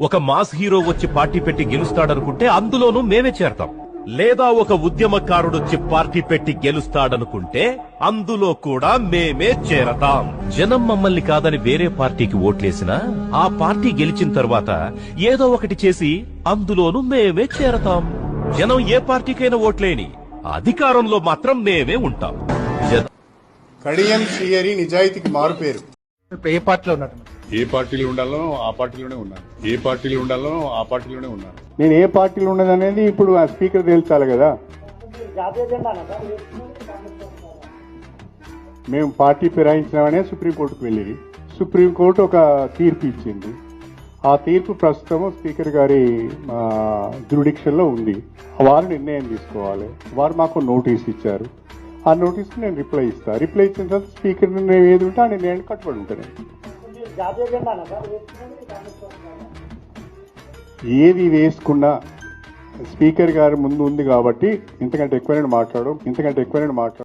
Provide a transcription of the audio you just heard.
ఒక mass hero వచ్చి party పెట్టి గెలుస్తాడనుకుంటే అందులోనూ మేమే చేరతాం. లేదా ఒక ఉద్యమకారుడొచ్చి పార్టీ పెట్టి గెలుస్తాడనుకుంటే అందులో కూడా మేమే చేరతాం. జనం మమ్మల్ని కాదని వేరే పార్టీకి ఓట్లేసినా ఆ పార్టీ గెలిచిన తర్వాత ఏదో ఒకటి చేసి అందులోనూ మేమే చేరతాం. జనం ఏ పార్టీకైనా ఓట్లేని అధికారంలో మాత్రం మేమే ఉంటాం. జనం కడియం నిజాయితీకి మారుపేరు ఇప్పుడు ఏ పార్టీలో ఉన్నారు మీరు? ఏ పార్టీలో ఉండాలో ఆ పార్టీలోనే ఉన్నాను. ఏ పార్టీలో ఉండాలో ఆ పార్టీలోనే ఉన్నాను. నేను ఏ పార్టీలో ఉన్నదనేది ఇప్పుడు ఆ స్పీకర్ తేల్చాలి కదా. మేము పార్టీ ఫిరాయించినామనే సుప్రీంకోర్టుకు వెళ్ళింది సుప్రీంకోర్టు ఒక తీర్పు ఇచ్చింది. ఆ తీర్పు ప్రస్తుతం స్పీకర్ గారి జ్యుడిక్షన్లో ఉంది. వారు నిర్ణయం తీసుకోవాలి. వారు మాకు నోటీస్ ఇచ్చారు. ఆ నోటీస్కి నేను రిప్లై ఇస్తాను రిప్లై ఇచ్చిన తర్వాత స్పీకర్ నిర్ణయం ఏది ఉంటే ఆ నిర్ణయాన్ని కట్టుబడి ఉంటాను ఏది వేసుకున్నా స్పీకర్ గారి ముందు ఉంది కాబట్టి ఇంతకంటే ఎక్కువ మాట్లాడు ఇంతకంటే ఎక్కువ మాట్లాడు